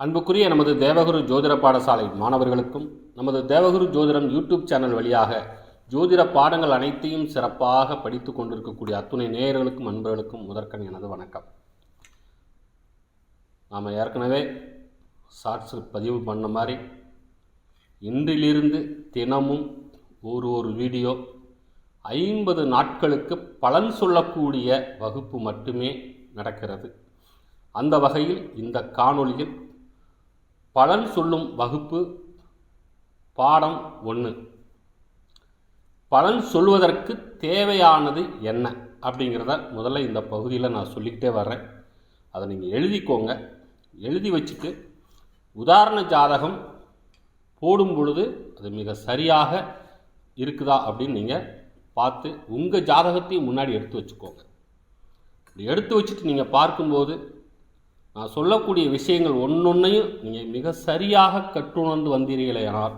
அன்புக்குரிய நமது தேவகுரு ஜோதிட பாடசாலை மாணவர்களுக்கும் நமது தேவகுரு ஜோதிடம் யூடியூப் சேனல் வழியாக ஜோதிட பாடங்கள் அனைத்தையும் சிறப்பாக படித்து கொண்டிருக்கக்கூடிய அத்துணை நேயர்களுக்கும் அன்பர்களுக்கும் முதற்கண் எனது வணக்கம். நாம் ஏற்கனவே ஷார்ட்ஸ் பதிவு பண்ண மாதிரி இன்றிலிருந்து தினமும் ஒரு ஒரு வீடியோ ஐம்பது நாட்களுக்கு பலன் சொல்லக்கூடிய வகுப்பு மட்டுமே நடக்கிறது. அந்த வகையில் இந்த காணொளியில் பலன் சொல்லும் வகுப்பு பாடம் ஒன்று பலன் சொல்வதற்கு தேவையானது என்ன அப்படிங்கிறத முதல்ல இந்த பகுதியில் நான் சொல்லிக்கிட்டே வர்றேன். அதை நீங்கள் எழுதிக்கோங்க. எழுதி வச்சுட்டு உதாரண ஜாதகம் போடும் பொழுது அது மிக சரியாக இருக்குதா அப்படின்னு நீங்கள் பார்த்து உங்கள் ஜாதகத்தையும் முன்னாடி எடுத்து வச்சுக்கோங்க. எடுத்து வச்சுட்டு நீங்கள் பார்க்கும்போது நான் சொல்லக்கூடிய விஷயங்கள் ஒன்றொன்றையும் நீங்கள் மிக சரியாக கற்றுணர்ந்து வந்தீர்களேயானால்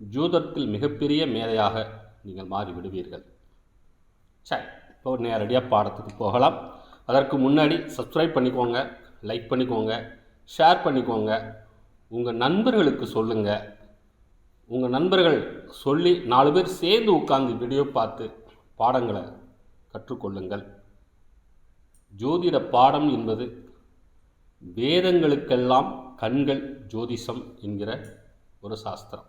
ஜூதத்தில் மிகப்பெரிய மேதையாக நீங்கள் மாறி விடுவீர்கள் சரி இப்போ நேரடியாக பாடத்துக்கு போகலாம். அதற்கு முன்னாடி சப்ஸ்கிரைப் பண்ணிக்கோங்க லைக் பண்ணிக்கோங்க ஷேர் பண்ணிக்கோங்க. உங்கள் நண்பர்களுக்கு சொல்லுங்கள் உங்கள் நண்பர்கள் சொல்லி நாலு பேர் சேர்ந்து உட்காந்து வீடியோ பார்த்து பாடங்களை கற்றுக்கொள்ளுங்கள். ஜோதிட பாடம் என்பது வேதங்களுக்கெல்லாம் கண்கள் ஜோதிஷம் என்கிற ஒரு சாஸ்திரம்.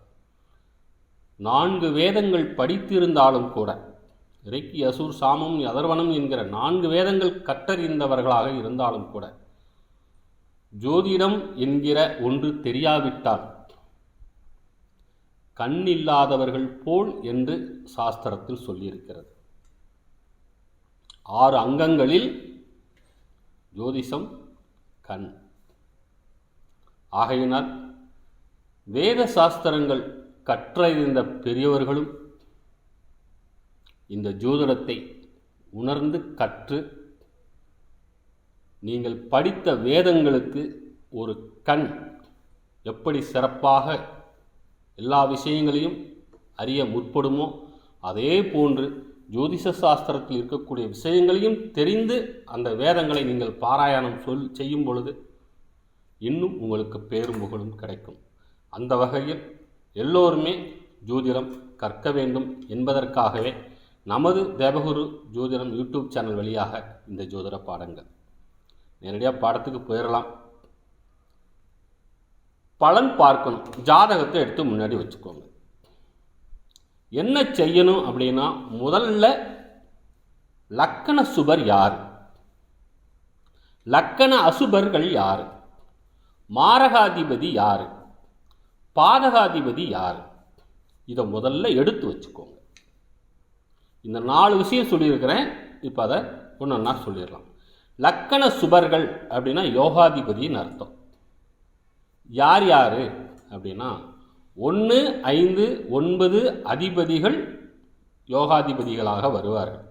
நான்கு வேதங்கள் படித்திருந்தாலும் கூட இறைக்கி அசூர் சாமம் அதர்வனம் என்கிற நான்கு வேதங்கள் கற்றறிந்தவர்களாக இருந்தாலும் கூட ஜோதிடம் என்கிற ஒன்று தெரியாவிட்டால் கண் இல்லாதவர்கள் போல் என்று சாஸ்திரத்தில் சொல்லியிருக்கிறது. ஆறு அங்கங்களில் ஜோதிஷம் கண். ஆகையினால் வேத சாஸ்திரங்கள் கற்றறிந்த பெரியவர்களும் இந்த ஜோதிடத்தை உணர்ந்து கற்று நீங்கள் படித்த வேதங்களுக்கு ஒரு கண் எப்படி சிறப்பாக எல்லா விஷயங்களையும் அறிய முற்படுமோ அதே போன்று ஜோதிஷ சாஸ்திரத்தில் இருக்கக்கூடிய விஷயங்களையும் தெரிந்து அந்த வேதங்களை நீங்கள் பாராயணம் சொல் செய்யும் பொழுது இன்னும் உங்களுக்கு பேரும் புகழும் கிடைக்கும். அந்த வகையில் எல்லோருமே ஜோதிடம் கற்க வேண்டும் என்பதற்காகவே நமது தேவகுரு ஜோதிடம் யூடியூப் சேனல் வழியாக இந்த ஜோதிட பாடங்கள். நேரடியாக பாடத்துக்கு போயிடலாம் பலன் பார்க்கணும். ஜாதகத்தை எடுத்து முன்னாடி வச்சுக்கோங்க. என்ன செய்யணும் அப்படின்னா முதல்ல லக்கண சுபர் யார்? லக்கண அசுபர்கள் யார்? மாரகாதிபதி யார்? பாதகாதிபதி யார்? இதை முதல்ல எடுத்து வச்சுக்கோங்க. இந்த நாலு விஷயம் சொல்லியிருக்கிறேன். இப்போ அதை ஒன்றா சொல்லிடலாம். லக்கண சுபர்கள் அப்படின்னா யோகாதிபதின்னு அர்த்தம். யார் யார் அப்படின்னா ஒன்று ஐந்து ஒன்பது அதிபதிகள் யோகாதிபதிகளாக வருவார்கள்.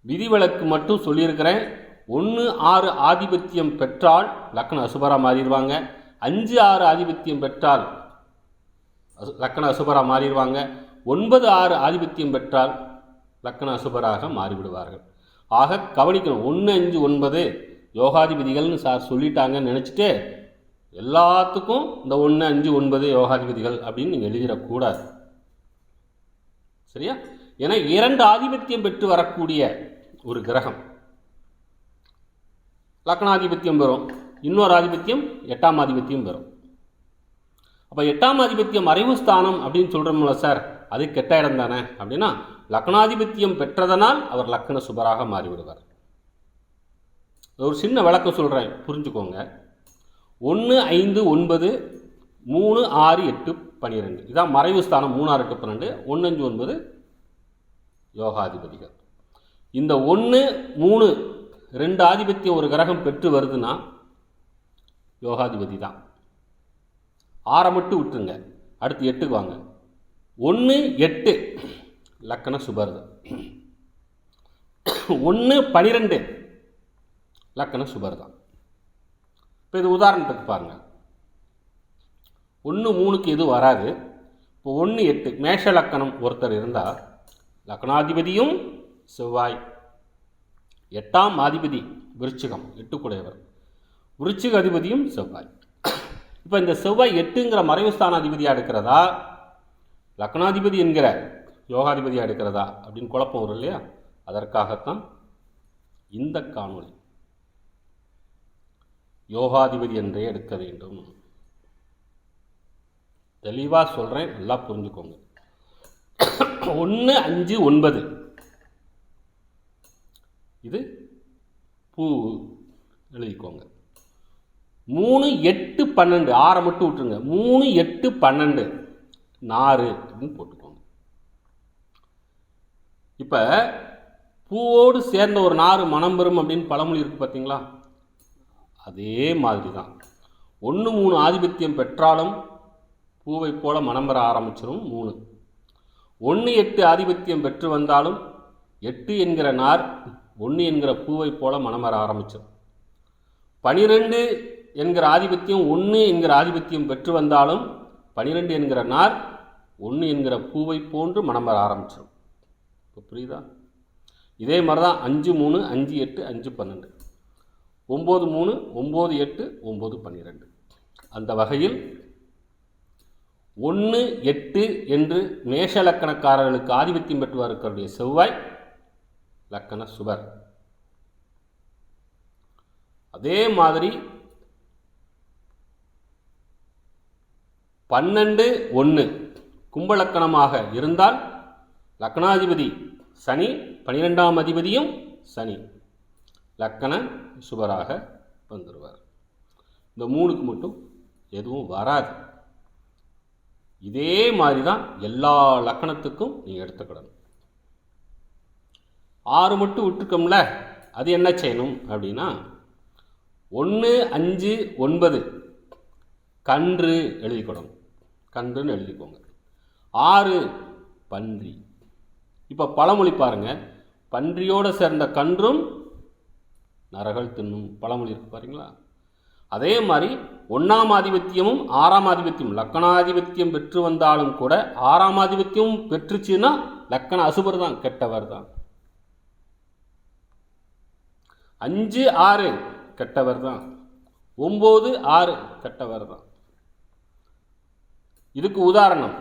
விதிவிலக்கு மட்டும் சொல்லியிருக்கிறேன். ஒன்று ஆறு ஆதிபத்தியம் பெற்றால் லக்ன அசுபரா மாறிடுவாங்க. அஞ்சு ஆறு ஆதிபத்தியம் பெற்றால் அசு- லக்கண அசுபரா மாறிடுவாங்க. ஒன்பது ஆறு ஆதிபத்தியம் பெற்றால் லக்கண அசுபராக மாறிவிடுவார்கள். ஆக கவனிக்கணும். ஒன்று அஞ்சு ஒன்பது யோகாதிபதிகள்னு சார் சொல்லிட்டாங்கன்னு நினச்சிட்டு எல்லாத்துக்கும் இந்த ஒன்று அஞ்சு ஒன்பது யோகாதிபதிகள் அப்படின்னு நீங்கள் எழுதிடக்கூடாது. சரியா? ஏன்னா இரண்டு ஆதிபத்தியம் பெற்று வரக்கூடிய ஒரு கிரகம். லக்னாதிபத்தியம் பெறும். இன்னொரு ஆதிபத்தியம் எட்டாம் ஆதிபத்தியம் பெறும். அப்போ எட்டாம் ஆதிபத்தியம் மறைவு ஸ்தானம் அப்படின்னு சொல்கிறோம்ல சார் அது கெட்ட இடம் தானே? அப்படின்னா லக்னாதிபத்தியம் பெற்றதனால் அவர் லக்ன சுபராக மாறிவிடுவார். ஒரு சின்ன விளக்கம் சொல்கிறேன் புரிஞ்சுக்கோங்க. ஒன்று ஐந்து ஒன்பது மூணு ஆறு எட்டு பன்னிரெண்டு இதான் மறைவு ஸ்தானம் மூணாறு எட்டு பன்னெண்டு ஒன்று அஞ்சு ஒன்பது யோகாதிபதிகள். இந்த ஒன்று மூணு ரெண்டு ஆதிபத்தியம் ஒரு கிரகம் பெற்று வருதுன்னா யோகாதிபதி தான். ஆறை மட்டும் விட்டுருங்க. அடுத்து எட்டுக்கு வாங்க. ஒன்று எட்டு. லக்கண சுபர் ஒன்று பனிரெண்டு. லக்கண சுபர்தான். இப்போ இது உதாரணத்துக்கு பாருங்கள் ஒன்று மூணுக்கு எதுவும் வராது. இப்போ ஒன்று எட்டு மேஷ லக்கணம் ஒருத்தர் இருந்தால் லக்னாதிபதியும் செவ்வாய். எட்டாம் அதிபதி விருச்சிகம் எட்டுக்குடையவர். விருச்சிக அதிபதியும் செவ்வாய். இப்போ இந்த செவ்வாய் எட்டுங்கிற மறைவு ஸ்தானாதிபதியாக எடுக்கிறதா? லக்னாதிபதி என்கிற யோகாதிபதியாக எடுக்கிறதா? அப்படின்னு குழப்பம் வரும் இல்லையா? அதற்காகத்தான் இந்த காணொளி. யோகாதிபதி என்றே எடுக்க வேண்டும். தெளிவாக சொல்கிறேன் நல்லா புரிஞ்சுக்கோங்க. ஒன்று அஞ்சு ஒன்பது. இது பூ எழுதிக்கோங்க. மூணு எட்டு பன்னெண்டு. ஆறை மட்டும் விட்டுருங்க. மூணு எட்டு பன்னெண்டு. நாறு அப்படின்னு போட்டுக்கோங்க. இப்போ பூவோடு சேர்ந்த ஒரு நாறு மனம் பெறும் அப்படின்னு பழமொழி இருக்குது பார்த்தீங்களா அதே மாதிரி தான் ஒன்று மூணு ஆதிபத்தியம் பெற்றாலும் பூவை போல மனம் பெற ஆரம்பிச்சிடும் மூணு. ஒன்று எட்டு ஆதிபத்தியம் பெற்று வந்தாலும் எட்டு என்கிற நார் ஒன்று என்கிற பூவை போல மனம் வர ஆரம்பிச்சிடும் பனிரெண்டு என்கிற ஆதிபத்தியம் ஒன்று என்கிற ஆதிபத்தியம் பெற்று வந்தாலும் பனிரெண்டு என்கிற நார் ஒன்று என்கிற பூவை போன்று மனம் வர ஆரம்பிச்சிடும் இப்போ புரியுதா? இதே மாதிரி தான் அஞ்சு மூணு அஞ்சு எட்டு அஞ்சு பன்னெண்டு. ஒம்பது மூணு ஒம்பது எட்டு ஒம்பது பன்னிரெண்டு. அந்த வகையில் ஒன்று எட்டு என்று மேஷ லக்கணக்காரர்களுக்கு ஆதிபத்தியம் பெற்று இருக்கக்கூடிய செவ்வாய் லக்கண சுவர் அதே மாதிரி பன்னெண்டு ஒன்று கும்பலக்கணமாக இருந்தால் லக்னாதிபதி சனி பனிரெண்டாம் அதிபதியும் சனி. லக்கண சுபராக வந்துடுவார் இந்த மூணுக்கு மட்டும் எதுவும் வராது. இதே மாதிரி தான் எல்லா லக்கணத்துக்கும் நீங்கள் எடுத்துக்கிடணும். ஆறு மட்டும் விட்டுருக்கோம்ல அது என்ன செய்யணும் அப்படின்னா ஒன்று அஞ்சு ஒன்பது கன்று எழுதிக்கணும் கன்றுன்னு எழுதிக்கோங்க. ஆறு பன்றி. இப்போ பழமொழி பாருங்கள் பன்றியோடு சேர்ந்த கன்றும் நரகள் தின்னும் பழமொழி இருக்கு பாருங்களா? அதே மாதிரி ஒன்றாம் ஆதிபத்தியமும் ஆறாம் ஆதிபத்தியம் லக்கணாதிபத்தியம் பெற்று வந்தாலும் கூட ஆறாம் ஆதிபத்தியமும் பெற்றுச்சுன்னா லக்கண அசுபர் தான் கெட்டவர் தான். அஞ்சு ஆறு கெட்டவர் தான். ஒம்பது ஆறு கெட்டவர் தான். இதுக்கு உதாரணம்.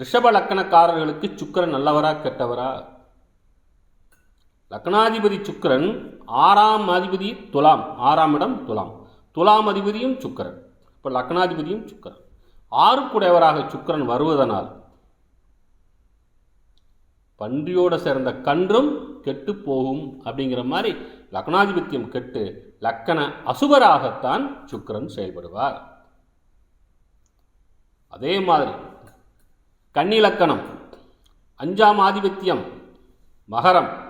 ரிஷப லக்கணக்காரர்களுக்கு சுக்கரன் நல்லவரா கெட்டவரா? லக்னாதிபதி சுக்கரன் ஆறாம் அதிபதி துலாம் ஆறாம் இடம் துலாம். துலாம் அதிபதியும் சுக்கரன். இப்போ லக்னாதிபதியும் சுக்கரன். ஆறுக்குடையவராக சுக்கரன் வருவதனால் பன்றியோட சேர்ந்த கன்றும் கெட்டு போகும் அப்படிங்கிற மாதிரி லக்னாதிபத்தியம் கெட்டு லக்கண அசுபராகத்தான் சுக்கரன் செயல்படுவார். அதே மாதிரி கன்னி லக்கணம் அஞ்சாம் ஆதிபத்தியம் மகரம்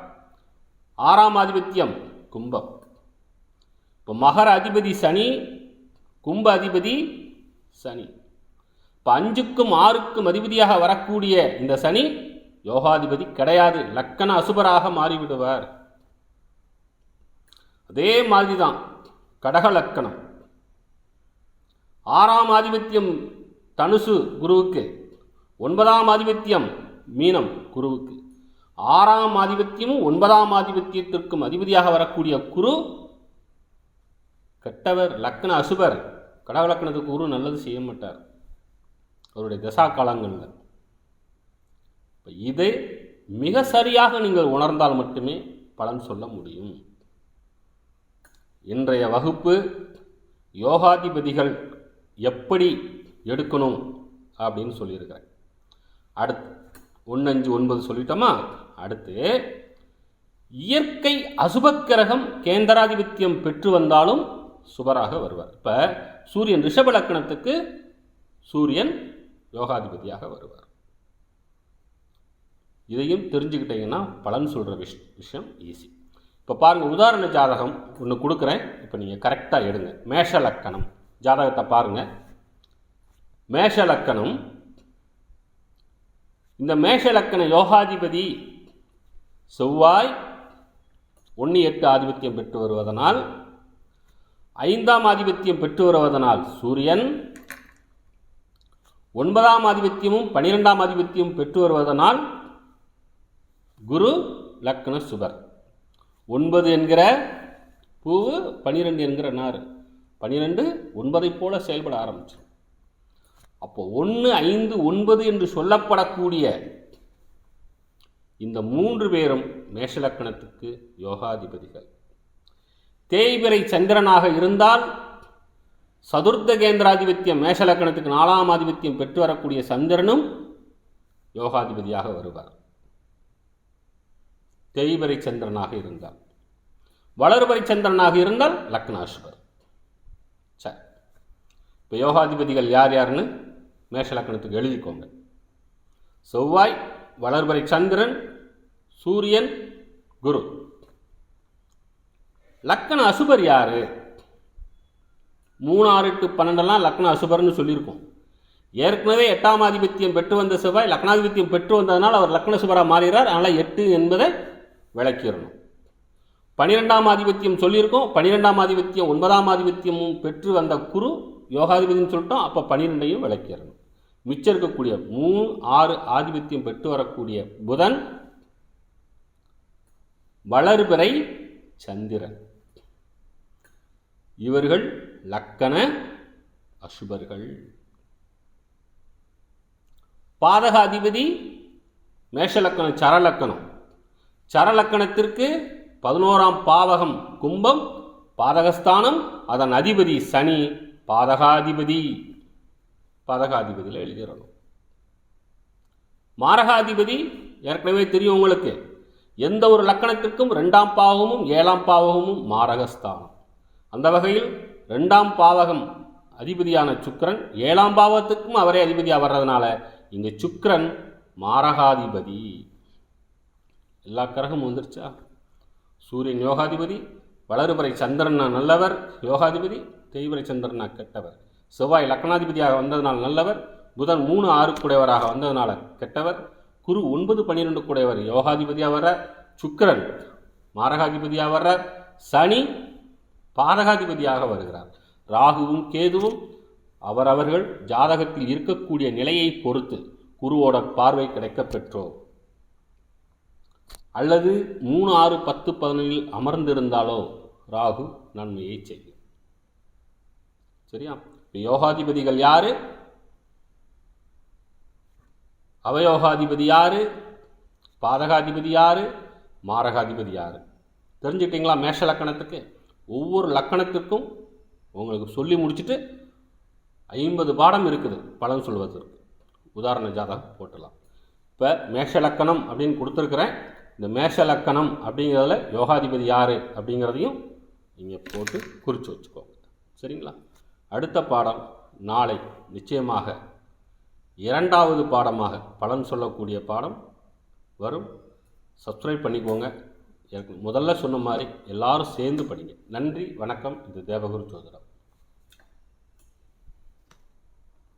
ஆறாம் ஆதிபத்தியம் கும்பம். இப்போ மகர அதிபதி சனி கும்ப அதிபதி சனி. இப்போ அஞ்சுக்கும் ஆறுக்கும் அதிபதியாக வரக்கூடிய இந்த சனி யோகாதிபதி கிடையாது. லக்கண அசுபராக மாறிவிடுவார். அதே மாதிரி தான் கடக லக்கணம். ஆறாம் ஆதிபத்தியம் தனுசு குருவுக்கு ஒன்பதாம் ஆதிபத்தியம் மீனம் குருவுக்கு. ஆறாம் ஆதிபத்தியமும் ஒன்பதாம் ஆதிபத்தியத்திற்கும் அதிபதியாக வரக்கூடிய குரு கெட்டவர் லக்ன அசுபர். கடக குரு நல்லது செய்ய மாட்டார். அவருடைய தசா காலங்களில். இப்போ இதை மிக சரியாக நீங்கள் உணர்ந்தால் மட்டுமே பலன் சொல்ல முடியும். இன்றைய வகுப்பு யோகாதிபதிகள் எப்படி எடுக்கணும் அப்படின்னு சொல்லியிருக்கிறேன். அடுத்து ஒன்று அஞ்சு ஒன்பது சொல்லிட்டோமா? அடுத்து இயற்கை அசுபக்கிரகம் கேந்திராதிபத்தியம் பெற்று வந்தாலும் சுபராக வருவார். இப்போ சூரியன் ரிஷப லக்கணத்துக்கு சூரியன் யோகாதிபதியாக வருவார். இதையும் தெரிஞ்சுக்கிட்டீங்கன்னா பலன் சொல்கிற விஷ் விஷயம் ஈஸி இப்போ பாருங்கள் உதாரண ஜாதகம் ஒன்று கொடுக்குறேன். இப்போ நீங்கள் கரெக்டாக எடுங்க. மேஷ லக்கணம். ஜாதகத்தை பாருங்கள் மேஷ லக்கணம் இந்த மேஷ லக்கண யோகாதிபதி செவ்வாய் ஒன்று எட்டு ஆதிபத்தியம் பெற்று வருவதனால் ஐந்தாம் ஆதிபத்தியம் பெற்று வருவதனால் சூரியன் ஒன்பதாம் ஆதிபத்தியமும் பனிரெண்டாம் ஆதிபத்தியமும் பெற்று வருவதனால் குரு லக்ன சுபர். ஒன்பது என்கிற பூவு பனிரெண்டு என்கிற நார் பனிரெண்டு ஒன்பதைப் போல செயல்பட ஆரம்பிச்சு அப்போ ஒன்று ஐந்து ஒன்பது என்று சொல்லப்படக்கூடிய இந்த மூன்று பேரும் மேஷலக்கணத்துக்கு யோகாதிபதிகள். தேய்பிரை சந்திரனாக இருந்தால் சதுர்த்த கேந்திராதிபத்தியம் மேஷலக்கணத்துக்கு நாலாம் ஆதிபத்தியம் பெற்று வரக்கூடிய சந்திரனும் யோகாதிபதியாக வருவார். தேய்பிரை சந்திரனாக இருந்தால். வளர்பரை சந்திரனாக இருந்தால் லக்னாஸ்வர் சரி இப்போ யோகாதிபதிகள் யார் யாருன்னு? மேஷலக்கணத்துக்கு எழுதிக்கோங்க. செவ்வாய் வளர்பறை சந்திரன் சூரியன் குரு. லக்கண அசுபர் யாரு? மூணு ஆறு எட்டு பன்னெண்டெல்லாம் லக்ன அசுபர்னு சொல்லியிருக்கோம். ஏற்கனவே எட்டாம் ஆதிபத்தியம் பெற்று வந்த செவ்வாய் லக்னாதிபத்தியம் பெற்று வந்ததனால் அவர் லக்ன சுபராக மாறுகிறார். அதனால் எட்டு என்பதை விளக்கிடணும். பனிரெண்டாம் ஆதிபத்தியம் சொல்லியிருக்கோம். பனிரெண்டாம் ஆதிபத்தியம் ஒன்பதாம் ஆதிபத்தியமும் பெற்று வந்த குரு யோகாதிபதினு சொல்லிட்டோம். அப்போ பனிரெண்டையும் விளக்கிடணும். மிச்சம் இருக்கக்கூடிய மூணு ஆறு ஆதிபத்தியம் பெற்று வரக்கூடிய புதன் வளர்பிறை சந்திரன். இவர்கள் லக்கண அசுபர்கள். பாதகாதிபதி மேஷலக்கணம் சரலக்கணம் சரலக்கணத்திற்கு பதினோராம் பாவகம் கும்பம் பாதகஸ்தானம் அதன் அதிபதி சனி பாதகாதிபதி. பதகாதிபதியில் எழுதிடணும். மாரகாதிபதி ஏற்கனவே தெரியும் உங்களுக்கு. எந்த ஒரு லக்கணத்திற்கும் ரெண்டாம் பாவகமும் ஏழாம் பாவகமும் மாரகஸ்தானம். அந்த வகையில் ரெண்டாம் பாவகம் அதிபதியான சுக்கிரன் ஏழாம் பாவத்துக்கும் அவரே அதிபதியாக வர்றதுனால இங்கே சுக்கரன் மாரகாதிபதி. எல்லா கிரகமும் வந்துருச்சா? சூரியன் யோகாதிபதி வளருபறை சந்திரனா நல்லவர் யோகாதிபதி தேய்வரை சந்திரனா கெட்டவர். செவ்வாய் லக்னாதிபதியாக வந்ததனால் நல்லவர் புதன் மூணு ஆறு கூடையவராக வந்ததனால கெட்டவர் குரு ஒன்பது பன்னிரெண்டு கூடையவர் யோகாதிபதியாக வர்றார் சுக்கிரன் மாரகாதிபதியாக வர்றார் சனி பாதகாதிபதியாக வருகிறார். ராகுவும் கேதுவும் அவரவர்கள் ஜாதகத்தில் இருக்கக்கூடிய நிலையை பொறுத்து குருவோட பார்வை கிடைக்கப் பெற்றோ அல்லது மூணு ஆறு பத்து பதினொன்றில் அமர்ந்திருந்தாலோ ராகு நன்மையை செய்யும். சரியா? யோகாதிபதிகள் யாரு? அவயோகாதிபதி யாரு? பாதகாதிபதி யாரு? மாரகாதிபதி யாரு? தெரிஞ்சுக்கிட்டீங்களா மேஷ லக்கணத்துக்கு? ஒவ்வொரு லக்கணத்திற்கும் உங்களுக்கு சொல்லி முடிச்சுட்டு ஐம்பது பாடம் இருக்குது பலன் சொல்வதற்கு. உதாரண ஜாதகம் போட்டலாம். இப்போ மேஷ லக்கணம் அப்படின்னு கொடுத்துருக்குறேன். இந்த மேஷ லக்கணம் அப்படிங்கிறதுல யோகாதிபதி யார் அப்படிங்கிறதையும் நீங்கள் போட்டு குறித்து வச்சுக்கோங்க. சரிங்களா? அடுத்த பாடம் நாளை நிச்சயமாக இரண்டாவது பாடமாக பலன் சொல்லக்கூடிய பாடம். வரும். சப்ஸ்கிரைப் பண்ணிக்கோங்க. எனக்கு முதல்ல சொன்ன மாதிரி எல்லாரும் சேர்ந்து படிங்க. நன்றி வணக்கம். இது தேவகுரு சோதரம்